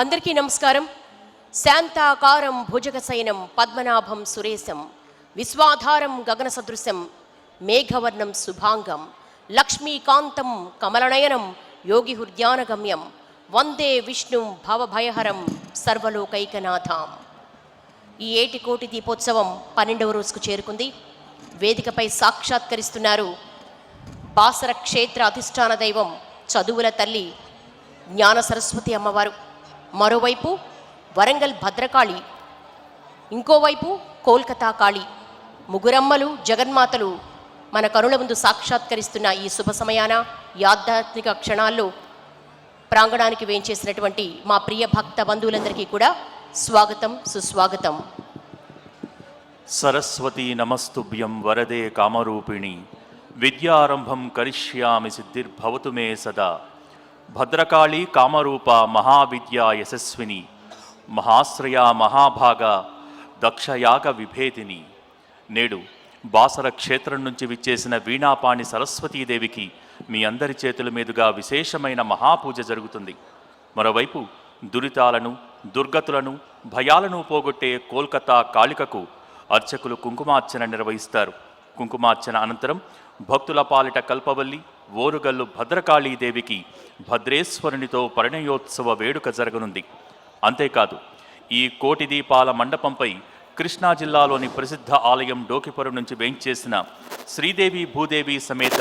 అందరికీ నమస్కారం. శాంతాకారం భుజగశయనం పద్మనాభం సురేశం. విశ్వాధారం గగన సదృశం మేఘవర్ణం శుభాంగం. లక్ష్మీకాంతం కమలనయనం యోగి హృద్యానగమ్యం. వందే విష్ణు భవభయహరం సర్వలోకైకనాథాం. ఈ ఏటి కోటి దీపోత్సవం పన్నెండవ రోజుకు చేరుకుంది. వేదికపై సాక్షాత్కరిస్తున్నారు బాసర క్షేత్ర అధిష్టాన దైవం చదువుల తల్లి జ్ఞాన సరస్వతి అమ్మవారు. మరోవైపు వరంగల్ భద్రకాళి ఇంకోవైపు కోల్కతా కాళి. ముగురమ్మలు జగన్మాతలు మన కరుణ ముందు సాక్షాత్కరిస్తున్న ఈ శుభ సమయాన ఈ ఆధ్యాత్మిక క్షణాల్లో ప్రాంగణానికి వేంచేసినటువంటి మా ప్రియ భక్త బంధువులందరికీ కూడా స్వాగతం సుస్వాగతం. సరస్వతి నమస్తుభ్యం వరదే కామరూపిణి. విద్యారంభం కరిష్యామి సిద్ధిర్భవతు మే సదా. భద్రకాళి కామరూప మహావిద్యా యశస్విని మహాశ్రయ మహాభాగ దక్షయాగ విభేదిని. నేడు బాసర క్షేత్రం నుంచి విచ్చేసిన వీణాపాణి సరస్వతీదేవికి మీ అందరి చేతుల మీదుగా విశేషమైన మహాపూజ జరుగుతుంది. మరోవైపు దురితాలను దుర్గతులను భయాలను పోగొట్టే కోల్కతా కాళికకు అర్చకులు కుంకుమార్చన నిర్వహిస్తారు. కుంకుమార్చన అనంతరం భక్తుల పాలిట కల్పవల్లి ఓరుగల్లు భద్రకాళీదేవికి భద్రేశ్వరునితో పరిణయోత్సవ వేడుక జరగనుంది. అంతేకాదు ఈ కోటి దీపాల మండపంపై కృష్ణా జిల్లాలోని ప్రసిద్ధ ఆలయం డోకిపురం నుంచి వేయించేసిన శ్రీదేవి భూదేవి సమేత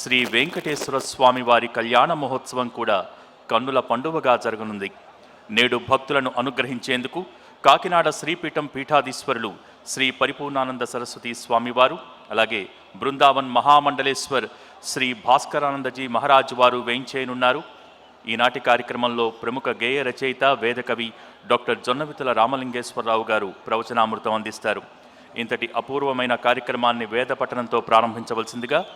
శ్రీ వెంకటేశ్వర స్వామి వారి కళ్యాణ మహోత్సవం కూడా కన్నుల పండువగా జరగనుంది. నేడు భక్తులను అనుగ్రహించేందుకు కాకినాడ శ్రీపీఠం పీఠాధీశ్వరులు శ్రీ పరిపూర్ణానంద సరస్వతి స్వామివారు అలాగే బృందావన్ మహామండలేశ్వర్ శ్రీ భాస్కరానందజీ మహారాజ్ వారు వేయించేయనున్నారు. ఈనాటి కార్యక్రమంలో ప్రముఖ గేయ రచయిత వేదకవి డాక్టర్ జొన్నవితుల రామలింగేశ్వరరావు గారు ప్రవచనామృతం అందిస్తారు. ఇంతటి అపూర్వమైన కార్యక్రమాన్ని వేద పఠనంతో ప్రారంభించవలసిందిగా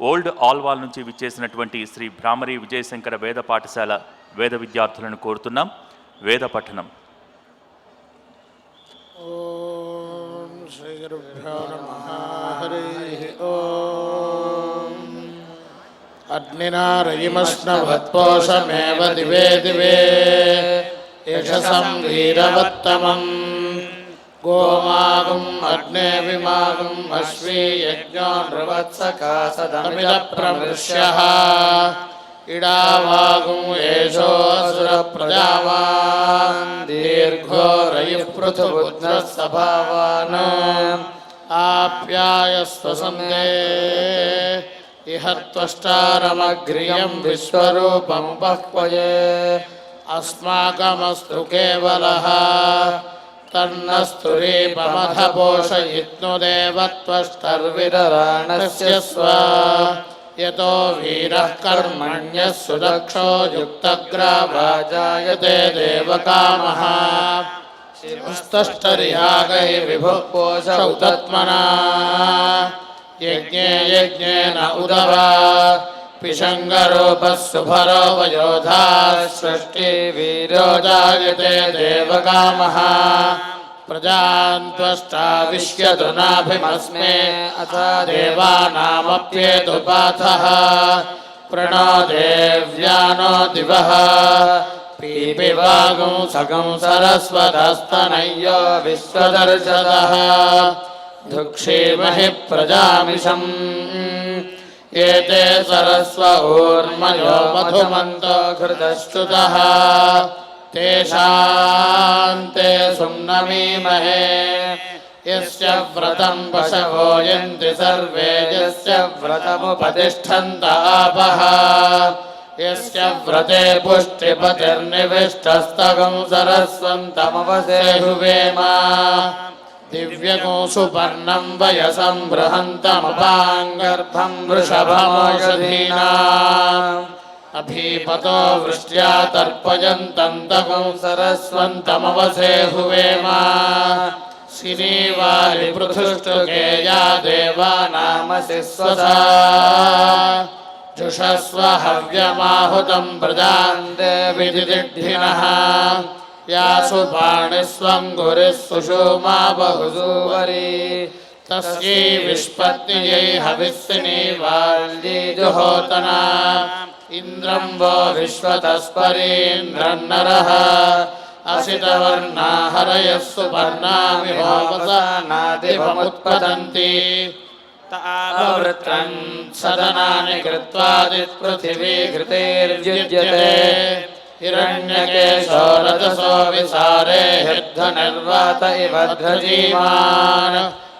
ఓల్డ్ ఆల్వాల్ నుంచి విచ్చేసినటువంటి శ్రీ భ్రామరి విజయశంకర వేద పాఠశాల వేద విద్యార్థులను కోరుతున్నాం. వేద పఠనం. శ్రీ ఓ. अग्निना रयिमश्नभत्पोषमेव दिवे दिवे यशसं वीरवत्तमम् गोमागुम् अग्ने विमागुम् अश्वी यज्ञो नृवत्सका सदमिदप्रमृश्यः इडावागुम् एषोऽसुरप्रजावान् दीर्घो रयिः पृथुबुद्ध्रः सभावान् आप्यायस्वसन्दे इह त्वष्टारमग्र्यं विश्वरूपमुपह्वये अस्माकमस्तु केवलः तन्नस्तुरीपमधपोषयित्नुदेव त्वष्टर्विरराणस्य स्व यतो वीरः कर्मण्यः सुदक्षो युक्तग्राभाजायते देवकामः शिवस्तष्टर्यागै विभुः पोषौ तत्मना यज्ञे यज्ञेन उदवा पिशङ्गरूपः सुभरो वयोधा सृष्टिवीरो जायते देवकामः प्रजान् त्वष्टाविश्यतुनाभिमस्मे अथ देवानामप्येतुपाथः प्रणो देव्यानो दिवः पीपिवागुं सगं सरस्वतस्तनय्यो विश्वदर्शदः धुक्षेमहि प्रजामिषम्। एते सरस्व ऊर्मयो मधुमन्तो घृतश्रुतः। तेषान्ते सुम्नमीमहे। यस्य व्रतं पशवो यन्ति सर्वे, यस्य व्रतमुपतिष्ठन्त आपः। यस्य व्रते पुष्टिपतिर्निविष्टस्तगं सरस्वन्तमवसेहुवेमा दिव्यको सुपर्णं वयसं बृहन्तमपाङ्गर्थं वृषभमोषधीना। अभीपतो वृष्ट्या तर्पयन्तं तगं सरस्वन्तमवसे हुवेम श्रीवारिपृथुष्टुकेया देवानामसि जुषस्व हव्यमाहुतं प्रजान् देविदिदिढ्यिनः यासु पाणिस्वं गुरिः सुषुमा बहुसूवरी। तस्यै विष्पत्न्यै हविस्सिनी वाल्यी इन्द्रं वो वासितवर्णा हरयः सदनानि कृत्वादिपृथिवी घृतेर्युज्यते। हिरण्यकेशो रजसो विसारे हृद्धनिर्वात इव ध्वजीमान्।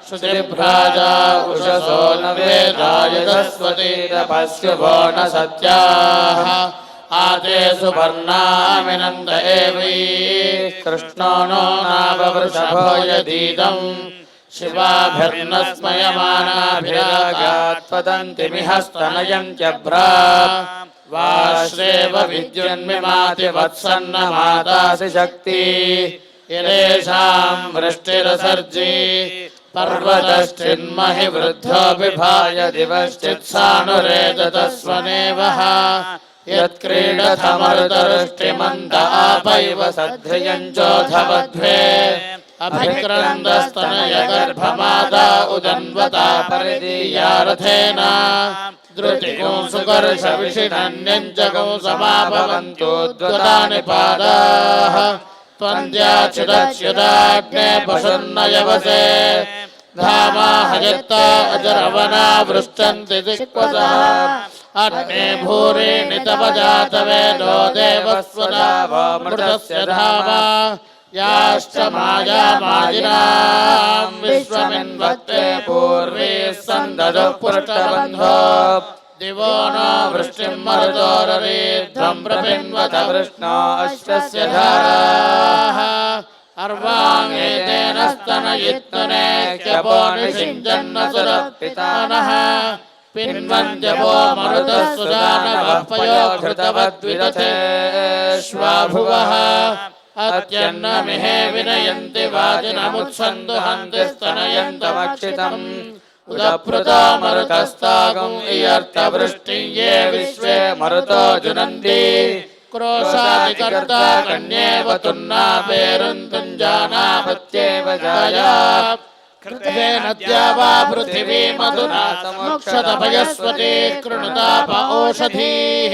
श्रुतिभ्राजा उषसो न वेदायजस्वती तपस्युभो न सत्याः। आते सुपर्णामिनन्द एवै। कृष्णो नो नाववृषभो यदीदम्। शिवाभिर्न स्तनयन्त्यभ्रा वाश्रेव विद्युन्मिमाति वत्सन्न मातासि शक्ति यदेषाम् वृष्टिरसर्जी पर्वतश्चिन्महि वृद्धो विभाय दिवश्चित्सानुरेदतस्वनेवः यत्क्रीडथमरुतरुष्टिमन्त आपैव सध्रियञ्चोधवध्वे अभिक्रन्दस्तनयगर्भमादा उदन्वता परिदीया रथेन द्रुतिगुंसुकर्षविषिणन्यञ्च गुंसमाभवन्तोद्गतानि पादाः त्वन्द्याच्युतच्युताग्ने पशुन्नयवसे धामा हयत्ता अजरवना वृष्टन्ति दिक्वतः अग्ने भूरि तव जातवेदो देवस्वदा मृतस्य धामा याश्च मायामायिनाम् विश्वमिन्वत्ते पूर्वे दिवो न वृष्टिम् मरुतोररीध्वम् प्रपिन्वत वृष्णो अश्वस्य धाराः। अर्वाङ्गेतेन स्तनयित्तने क्यपो निषिञ्जन्न सुरपितानः पिन्वन्त्यपो मरुतः सुजानवः पयो घृतवद्विदथेष्वाभुवः अत्यन्नमिहे विनयन्ति वाजिनमुत्सन्तु हन्ति स्तनयन्तमक्षितम् उदप्रुतो मरुतस्तागुम् इयर्थवृष्टिं ये विश्वे मरुतो जुनन्ति क्रोशादिकर्ता कन्येव तुन्ना पेरुन्तुञ्जानापत्येव जाया कृतेन द्या वा पृथिवी मधुना समुक्षतभयस्वती कृणुताप ओषधीः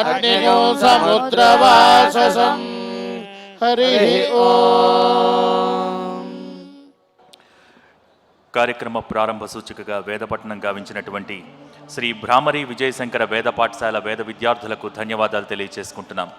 అగ్నియో సముద్రవాససం. హరి కార్యక్రమ ప్రారంభ సూచికగా వేదపట్నం గావించినటువంటి శ్రీ భ్రామరి విజయశంకర వేద పాఠశాల వేద విద్యార్థులకు ధన్యవాదాలు తెలియజేసుకుంటున్నాం